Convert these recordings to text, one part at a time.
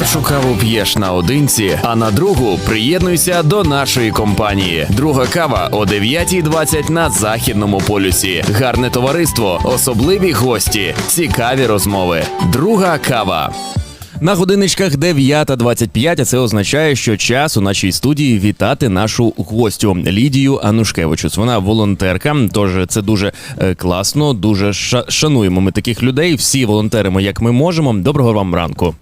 першу каву п'єш наодинці, а на другу приєднуйся до нашої компанії. Друга кава о 9.20 на західному полюсі. Гарне товариство, особливі гості, цікаві розмови. Друга кава. На годинничках 9.25, а це означає, що час у нашій студії вітати нашу гостю Лідію Анушкевичус. Вона волонтерка, тож це дуже е, класно, дуже ша- шануємо ми таких людей. Всі волонтеримо, як ми можемо. Доброго вам ранку.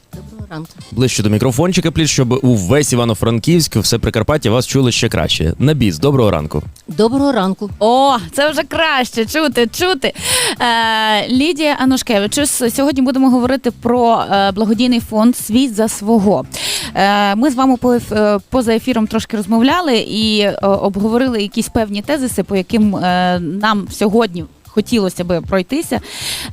Ранку. Ближче до мікрофончика, пліс, щоб увесь Івано-Франківськ, все Прикарпаття вас чули ще краще. На біс, доброго ранку. Доброго ранку. О, це вже краще чути, чути. Е, Лідія Анушкевич, сьогодні будемо говорити про е, благодійний фонд Світ за свого. Е, ми з вами по, е, поза ефіром трошки розмовляли і е, обговорили якісь певні тезиси, по яким е, нам сьогодні. Хотілося би пройтися,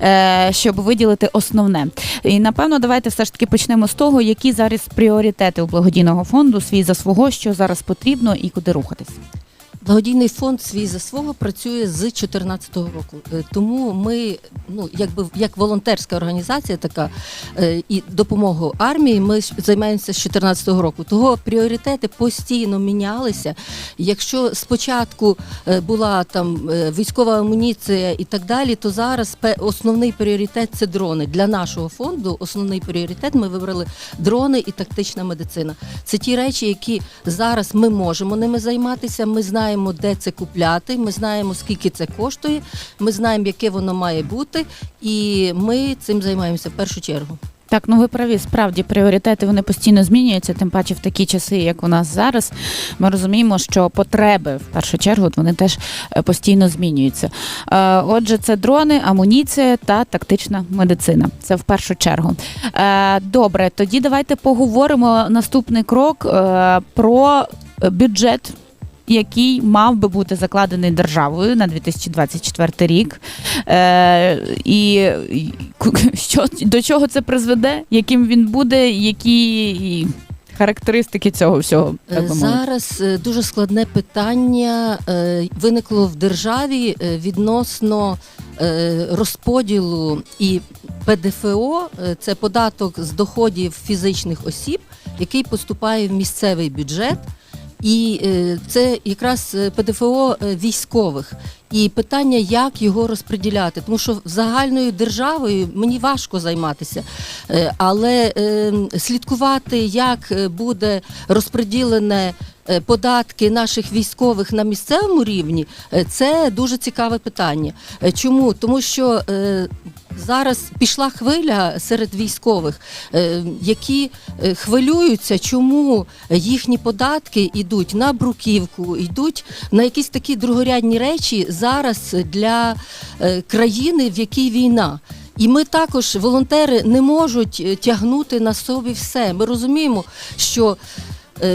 е, щоб виділити основне. І напевно, давайте все ж таки почнемо з того, які зараз пріоритети у благодійного фонду свій за свого, що зараз потрібно і куди рухатись. Благодійний фонд свій за свого працює з 2014 року. Е, Тому ми, ну якби як волонтерська організація, така е, і допомогу армії, ми займаємося з 2014 року. Того пріоритети постійно мінялися. Якщо спочатку е, була там військова амуніція і так далі, то зараз основний пріоритет це дрони. Для нашого фонду основний пріоритет ми вибрали дрони і тактична медицина. Це ті речі, які зараз ми можемо ними займатися. Ми знаємо, де це купляти. Ми знаємо, скільки це коштує. Ми знаємо, яке воно має бути, і ми цим займаємося в першу чергу. Так, ну ви праві, справді пріоритети вони постійно змінюються, тим паче в такі часи, як у нас зараз. Ми розуміємо, що потреби в першу чергу вони теж е, постійно змінюються. Е, Отже, це дрони, амуніція та тактична медицина. Це в першу чергу. Е, Добре, тоді давайте поговоримо наступний крок про бюджет. Який мав би бути закладений державою на 2024 рік, е, і що до чого це призведе, яким він буде, які характеристики цього всього так би? Зараз е, дуже складне питання е, виникло в державі е, відносно е, розподілу і ПДФО, е, це податок з доходів фізичних осіб, який поступає в місцевий бюджет. І е, це якраз е, ПДФО е, військових. І питання, як його розподіляти, тому що загальною державою мені важко займатися, але е, слідкувати, як буде розподілене податки наших військових на місцевому рівні, е, це дуже цікаве питання. Е, Чому? Тому що е, зараз пішла хвиля серед військових, е, які е, хвилюються, чому їхні податки йдуть на бруківку, йдуть на якісь такі другорядні речі зараз для е, країни, в якій війна. І ми також, волонтери, не можуть е, тягнути на собі все. Ми розуміємо, що е,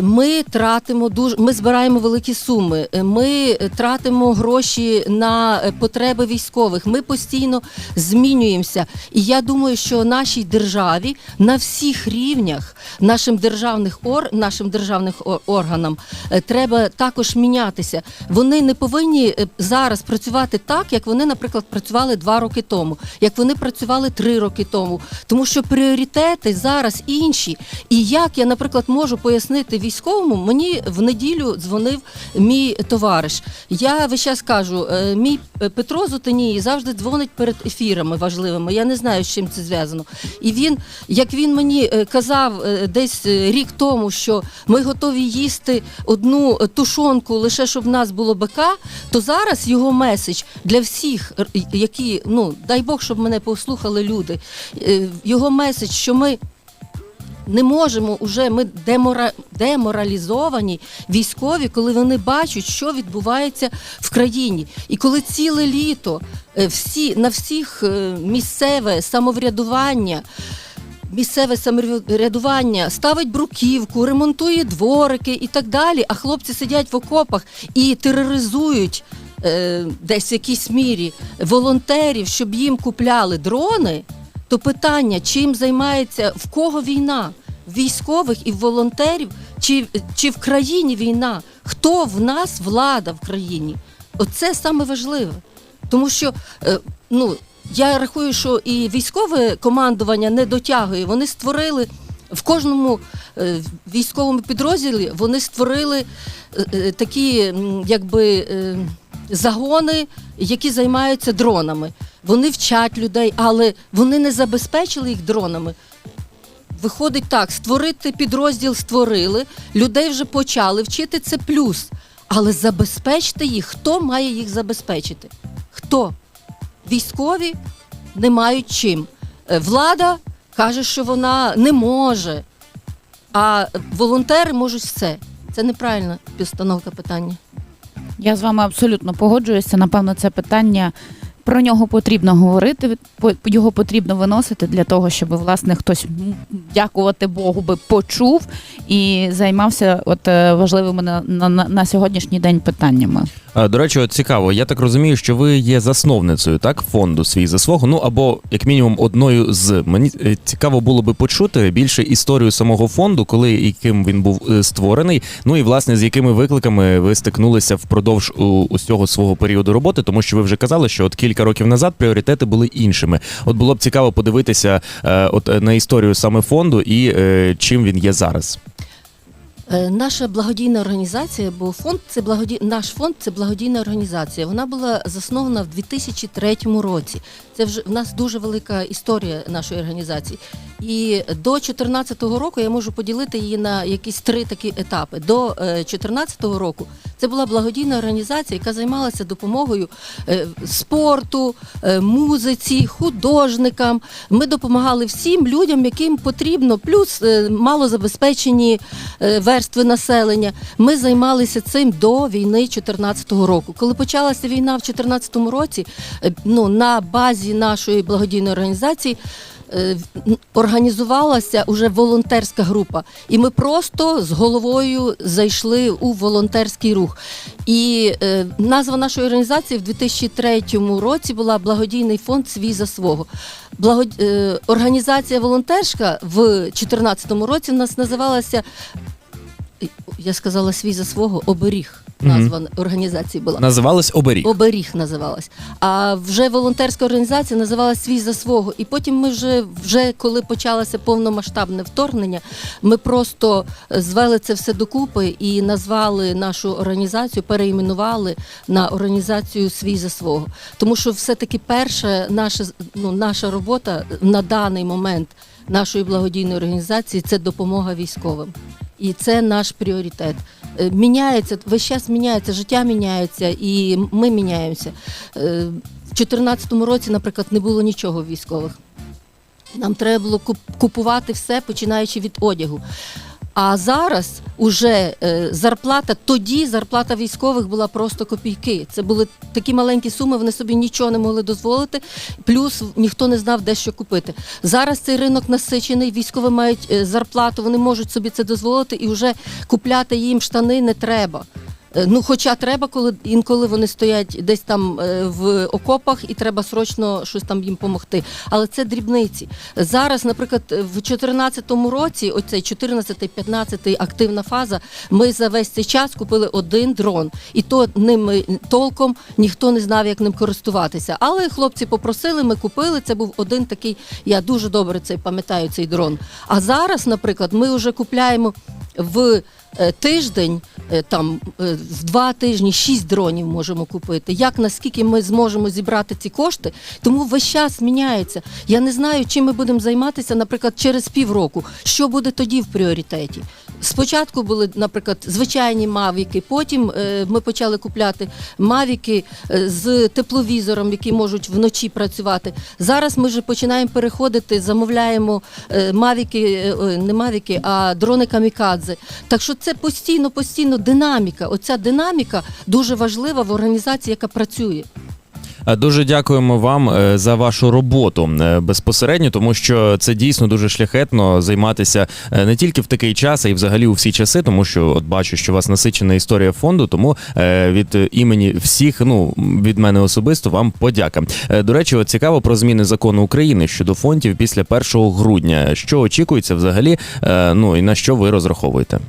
ми тратимо дуже, ми збираємо великі суми. е, Ми е, тратимо гроші на е, потреби військових. Ми постійно змінюємося. І я думаю, що нашій державі на всіх рівнях, нашим державних ор, нашим державним органам е, треба також мінятися. Вони не повинні е, зараз працювати так, як вони, наприклад, працювали два роки тому, як вони працювали три роки тому, тому що пріоритети зараз інші. І як я, наприклад, можу пояснити військовому, мені в неділю дзвонив мій товариш. Я весь час кажу, е, мій Петро Зотиній завжди дзвонить перед ефірами важливими. Я не знаю, з чим це зв'язано. І він, як він мені е, казав е, десь рік тому, що ми готові їсти одну тушонку лише щоб в нас було БК, то зараз його меседж для всіх, які ну дай Бог, щоб мене послухали люди. Його меседж, що ми. Не можемо уже ми демора... деморалізовані військові, коли вони бачать, що відбувається в країні. І коли ціле літо е, всі на всіх е, місцеве самоврядування. Місцеве самоврядування ставить бруківку, ремонтує дворики і так далі. А хлопці сидять в окопах і тероризують е, десь в якійсь мірі волонтерів, щоб їм купляли дрони. То питання, чим займається в кого війна? Військових і волонтерів, чи, чи в країні війна? Хто в нас влада в країні? Оце саме важливе. Тому що е, ну, я рахую, що і військове командування не дотягує. Вони створили В кожному е, військовому підрозділі вони створили е, такі якби загони, які займаються дронами. Вони вчать людей, але вони не забезпечили їх дронами. Виходить так, створити підрозділ створили, людей вже почали вчити це плюс. Але забезпечте їх, хто має їх забезпечити? Хто? Військові не мають чим. Е, Влада каже, що вона не може, а волонтери можуть все. Це неправильна постановка питання. Я з вами абсолютно погоджуюся. Напевно, це питання. Про нього потрібно говорити, його потрібно виносити для того, щоб власне хтось, дякувати Богу, би почув і займався от е, важливими на, на- на сьогоднішній день питаннями. А, До речі, цікаво, я так розумію, що ви є засновницею так фонду свій заслугу. Ну або як мінімум одною з мені е, цікаво було би почути більше історію самого фонду, коли і ким він був е, створений. Ну і власне з якими викликами ви стикнулися впродовж усього свого періоду роботи, тому що ви вже казали, що от кілька років назад пріоритети були іншими. От було б цікаво подивитися е, от е, на історію саме фонду і е, чим він є зараз. Е, Наша благодійна організація, бо фонд це благоді... наш фонд це благодійна організація. Вона була заснована в 2003 році. Це вже в нас дуже велика історія нашої організації. І до 2014 року я можу поділити її на якісь три такі етапи. До 2014 року це була благодійна організація, яка займалася допомогою е, спорту, е, музиці, художникам. Ми допомагали всім людям, яким потрібно, плюс е, малозабезпечені е, верстви населення. Ми займалися цим до війни 2014 року. Коли почалася війна в 2014 році, е, ну на базі нашої благодійної організації. е, Організувалася уже волонтерська група, і ми просто з головою зайшли у волонтерський рух. І е, назва нашої організації в 2003 році була Благодійний фонд Свій за свого. Благод... е, організація волонтерська в 2014 році в нас називалася. Я сказала свій за свого оберіг. Назва організації була. Називалась оберіг. Оберіг називалась. А вже волонтерська організація називалась свій за свого. І потім ми вже, вже коли почалося повномасштабне вторгнення, ми просто е, звели це все докупи і назвали нашу організацію, переіменували на організацію свій за свого. Тому що все-таки перша наша, ну, наша робота на даний момент нашої благодійної організації це допомога військовим. І це наш пріоритет. Е, Міняється, весь час міняється, життя міняється, і ми міняємося. У В 2014 році, наприклад, не було нічого військових. Нам треба було купувати все, починаючи від одягу. А зараз уже е, зарплата, тоді зарплата військових була просто копійки. Це були такі маленькі суми, вони собі нічого не могли дозволити. Плюс ніхто не знав, де що купити. Зараз цей ринок насичений, військові мають е, зарплату, вони можуть собі це дозволити, і вже купляти їм штани не треба. Е, Ну, хоча треба, коли інколи вони стоять десь там е, в окопах і треба срочно щось там їм допомогти. Але це дрібниці. Зараз, наприклад, в 2014 році, оцей 14-15 активна фаза, ми за весь цей час купили один дрон, і то ними толком ніхто не знав, як ним користуватися. Але хлопці попросили, ми купили. Це був один такий. Я дуже добре цей пам'ятаю цей дрон. А зараз, наприклад, ми вже купляємо в тиждень, е, там е, в два тижні шість дронів можемо купити. Як наскільки ми зможемо зібрати ці кошти? Тому весь час міняється. Я не знаю, чим ми будемо займатися, наприклад, через півроку. Що буде тоді в пріоритеті? Спочатку були, наприклад, звичайні мавіки, потім е, ми почали купляти мавіки е, з тепловізором, які можуть вночі працювати. Зараз ми вже починаємо переходити, замовляємо е, мавіки, е, не мавіки, а дрони камікадзе. Так що це постійно, постійно динаміка. Оця динаміка дуже важлива в організації, яка працює. Е, Дуже дякуємо вам е, за вашу роботу е, безпосередньо, тому що це дійсно дуже шляхетно займатися не тільки в такий час, а й взагалі у всі часи, тому що от бачу, що у вас насичена історія фонду. Тому від імені всіх, ну від мене особисто, вам подяка. До речі, от цікаво про зміни закону України щодо фондів після 1 грудня. Що очікується взагалі? Ну і на що ви розраховуєте?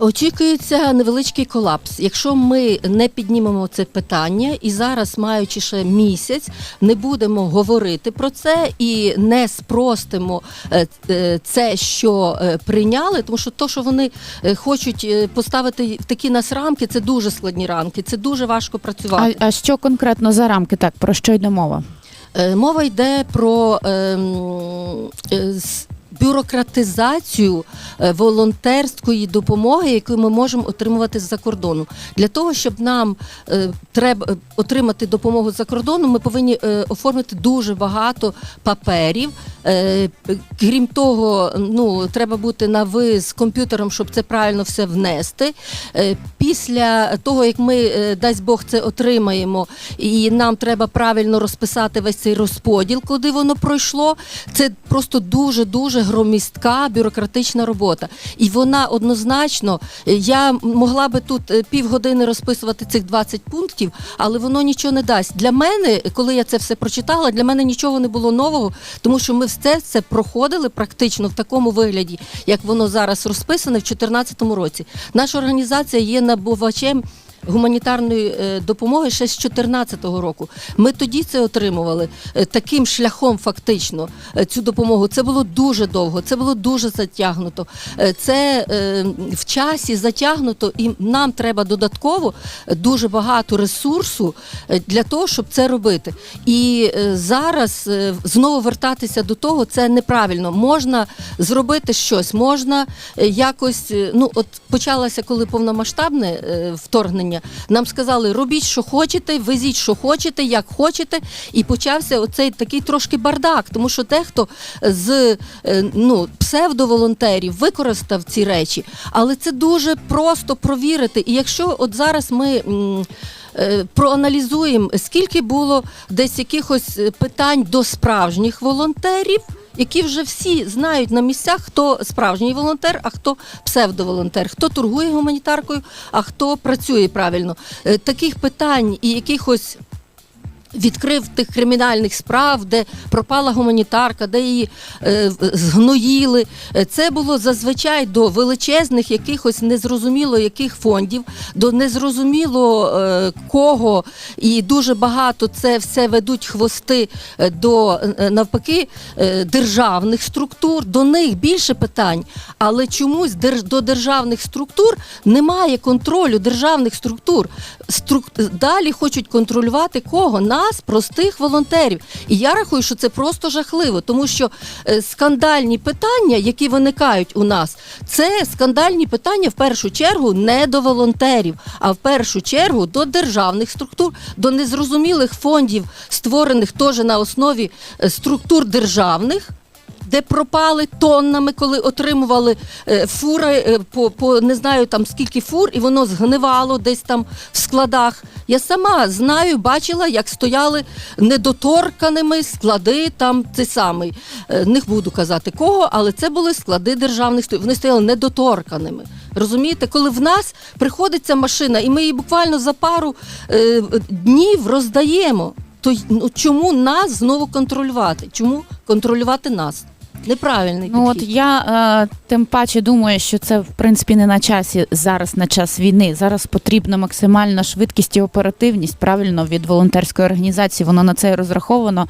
Очікується невеличкий колапс. Якщо ми не піднімемо це питання і зараз, маючи ще місяць, не будемо говорити про це і не спростимо е, е, це, що е, прийняли, тому що то, що вони е, хочуть е, поставити в такі нас рамки, це дуже складні рамки, це дуже важко працювати. а що конкретно за рамки? Так про що йде мова? Е, Мова йде про ем, е, с- бюрократизацію е, волонтерської допомоги, яку ми можемо отримувати з-за кордону. Для того, щоб нам е, треба е, отримати допомогу з-за кордону, ми повинні оформити дуже багато паперів. Крім того, ну треба бути на ви з комп'ютером, щоб це правильно все внести. Після того, як ми, е, дасть Бог, це отримаємо, і нам треба правильно розписати весь цей розподіл, куди воно пройшло. Це просто дуже дуже громістка бюрократична робота. І вона однозначно, е, я могла би тут е, півгодини розписувати цих 20 пунктів, але воно нічого не дасть. Для мене, коли я це все прочитала, для мене нічого не було нового, тому що ми все це проходили практично в такому вигляді, як воно зараз розписане в 2014 році. Наша організація є набувачем. Гуманітарної е, допомоги ще з 2014 року. Ми тоді це отримували е, таким шляхом, фактично, е, цю допомогу. Це було дуже довго, це було дуже затягнуто. Це в часі затягнуто, і нам треба додатково дуже багато ресурсу для того, щоб це робити. І зараз знову вертатися до того, це неправильно. Можна зробити щось, можна якось. Ну, от почалося, коли повномасштабне е, вторгнення. Нам сказали, робіть, що хочете, везіть, що хочете, як хочете. І почався оцей такий трошки бардак, тому що дехто з е, ну, псевдоволонтерів використав ці речі, але це дуже просто провірити. І якщо от зараз ми. е, Проаналізуємо, скільки було десь якихось е, питань до справжніх волонтерів, які вже всі знають на місцях, хто справжній волонтер, а хто псевдоволонтер, хто торгує гуманітаркою, а хто працює правильно. Е, Таких питань і якихось відкрив тих кримінальних справ, де пропала гуманітарка, де її е, згноїли. Е, Це було зазвичай до величезних якихось незрозуміло яких фондів, до незрозуміло е, кого, і дуже багато це все ведуть хвости е, до е, навпаки е, державних структур. До них більше питань, але чомусь до державних структур немає контролю державних структур. Струк- Далі хочуть контролювати кого? Нас, простих волонтерів. І я рахую, що це просто жахливо, тому що е, скандальні питання, які виникають у нас, це скандальні питання в першу чергу не до волонтерів, а в першу чергу до державних структур, до незрозумілих фондів, створених теж на основі е, структур державних де пропали тоннами, коли отримували е, фури е, по, по не знаю там скільки фур, і воно згнивало десь там в складах. Я сама знаю, бачила, як стояли недоторканими склади там цей самий. е, Не буду казати кого, але це були склади державних. Вони стояли недоторканими. Розумієте, коли в нас приходиться машина, і ми її буквально за пару е, днів роздаємо. То ну, чому нас знову контролювати? Чому контролювати нас? Неправильний Ну от підхід. я е, тим паче думаю, що це в принципі не на часі зараз, на час війни. Зараз потрібна максимальна швидкість і оперативність правильно від волонтерської організації. Воно на це і розраховано.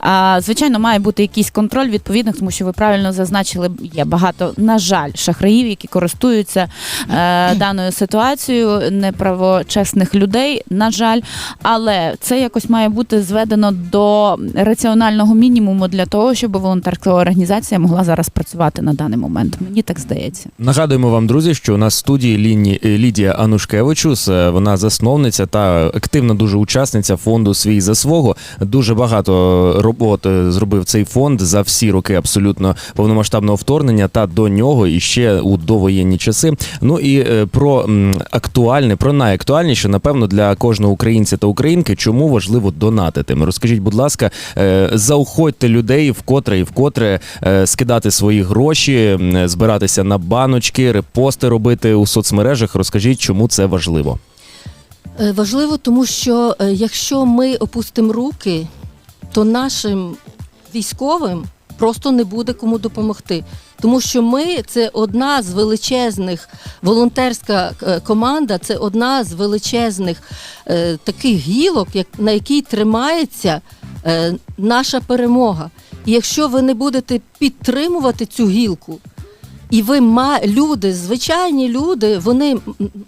А, звичайно, має бути якийсь контроль відповідних, тому що ви правильно зазначили, є багато, на жаль, шахраїв, які користуються е, даною ситуацією, неправочесних людей, на жаль. Але це якось має бути зведено до раціонального мінімуму для того, щоб волонтерська організація могла зараз працювати на даний момент. Мені так здається. Нагадуємо вам, друзі, що у нас в студії Ліні, е, Лідія Анушкевичус. Е, Вона засновниця та активна дуже учасниця фонду Свій за свого. Дуже багато робот е, зробив цей фонд за всі роки абсолютно повномасштабного вторгнення та до нього і ще у довоєнні часи. Ну і про актуальне, про найактуальніше, напевно, для кожного українця та українки, чому важливо донатити. Розкажіть, будь ласка, заохотьте людей вкотре і вкотре скидати свої гроші, збиратися на баночки, репости робити у соцмережах. Розкажіть, чому це важливо. Е, Важливо, тому що е, якщо ми опустимо руки, то нашим військовим просто не буде кому допомогти. Тому що ми це одна з величезних волонтерська е, команда, це одна з величезних е, таких гілок, як, на якій тримається е, наша перемога. І якщо ви не будете підтримувати цю гілку, і ви ма люди, звичайні люди, вони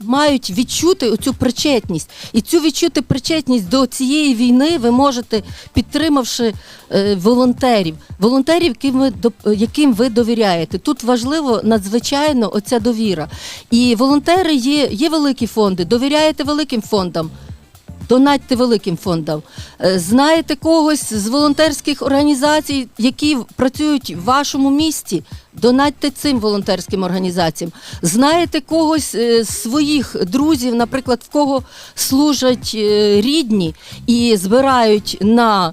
мають відчути оцю причетність. І цю відчути причетність до цієї війни ви можете, підтримавши е, волонтерів, волонтерів, яким ви, яким ви довіряєте. Тут важливо надзвичайно оця довіра. І волонтери є, є великі фонди, довіряєте великим фондам. Донатьте великим фондам. Е, Знаєте когось з волонтерських організацій, які працюють в вашому місті? Донатьте цим волонтерським організаціям. Знаєте когось е, з своїх друзів, наприклад, в кого служать е, рідні і збирають на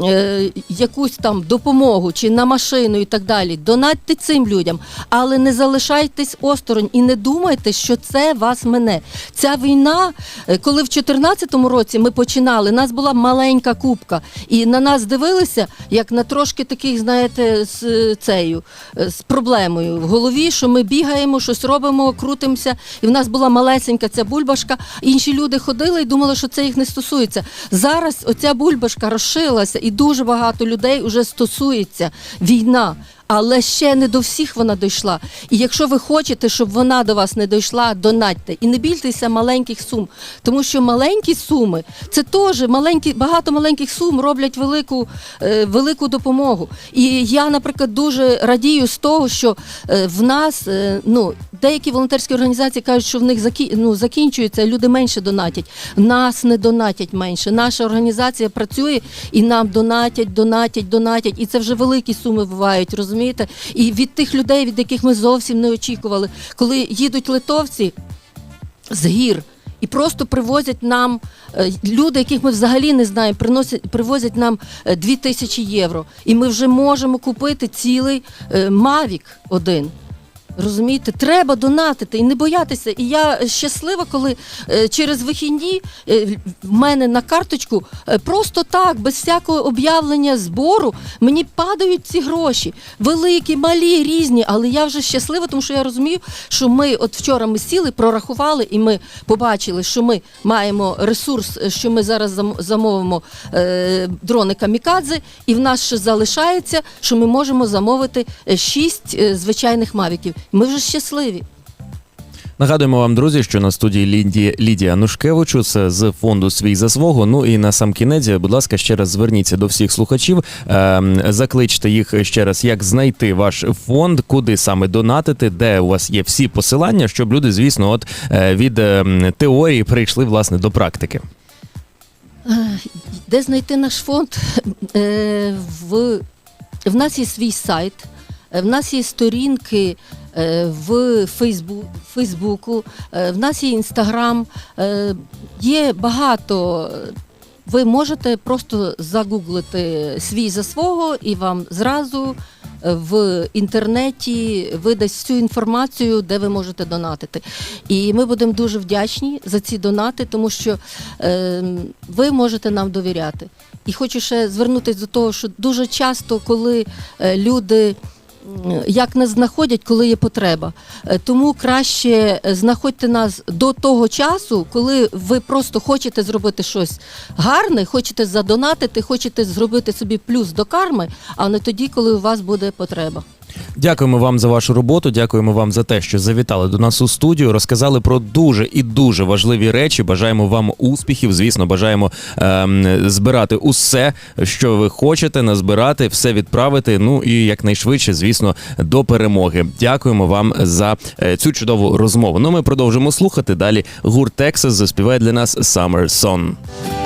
е, якусь там допомогу чи на машину і так далі. Донатьте цим людям, але не залишайтесь осторонь і не думайте, що це вас мене. Ця війна, е, коли в 2014 році ми починали, нас була маленька кубка, і на нас дивилися як на трошки таких, знаєте, з е, цею з проблемою в голові, що ми бігаємо, щось робимо, крутимося, і в нас була малесенька ця бульбашка. Інші люди ходили і думали, що це їх не стосується. Зараз оця бульбашка розшилася, і дуже багато людей вже стосується війна. Але ще не до всіх вона дійшла. І якщо ви хочете, щоб вона до вас не дійшла, донатьте. І не бійтеся маленьких сум. Тому що маленькі суми це теж маленькі, багато маленьких сум роблять велику, е, велику допомогу. І я, наприклад, дуже радію з того, що е, в нас е, ну, деякі волонтерські організації кажуть, що в них ну, закінчується, люди менше донатять. Нас не донатять менше. Наша організація працює і нам донатять, донатять, донатять. І це вже великі суми бувають, розумієте? І від тих людей, від яких ми зовсім не очікували, коли їдуть литовці з гір. І просто привозять нам е, люди, яких ми взагалі не знаємо, приносять, привозять нам е, 2 тисячі євро. І ми вже можемо купити цілий е, Мавік один. Розумієте, треба донатити і не боятися. І я щаслива, коли е, через вихідні е, в мене на карточку е, просто так, без всякого об'явлення збору, мені падають ці гроші. Великі, малі, різні. Але я вже щаслива, тому що я розумію, що ми от вчора ми сіли, прорахували, і ми побачили, що ми маємо ресурс, що ми зараз зам- замовимо дрони камікадзе, і в нас ще залишається, що ми можемо замовити шість звичайних мавіків. Ми вже щасливі. Нагадуємо вам, друзі, що на студії Лідія, Лідія Нушкевичу це з фонду свій за свого. Ну і на сам кінець, будь ласка, ще раз зверніться до всіх слухачів. ем, закличте їх ще раз, як знайти ваш фонд, куди саме донатити, де у вас є всі посилання, щоб люди, звісно, от е, від ем, теорії прийшли власне до практики. Де знайти наш фонд? Е, в, в нас є свій сайт, е, в нас є сторінки е, в Фейсбу, Фейсбуку, е, в нас є інстаграм, е, є багато. Ви можете просто загуглити свій за свого і вам зразу е, в інтернеті видасть всю інформацію, де ви можете донатити. І ми будемо дуже вдячні за ці донати, тому що е, ви можете нам довіряти. І хочу ще звернутися до того, що дуже часто, коли е, люди як нас знаходять, коли є потреба. Е, Тому краще знаходьте нас до того часу, коли ви просто хочете зробити щось гарне, хочете задонатити, хочете зробити собі плюс до карми, а не тоді, коли у вас буде потреба. Дякуємо вам за вашу роботу. Дякуємо вам за те, що завітали до нас у студію. Розказали про дуже і дуже важливі речі. Бажаємо вам успіхів. Звісно, бажаємо ем, збирати усе, що ви хочете, назбирати, все відправити. Ну і якнайшвидше, звісно, до перемоги. Дякуємо вам за е, цю чудову розмову. Ну, ми продовжимо слухати. Далі гурт Texas заспіває для нас Summer Son.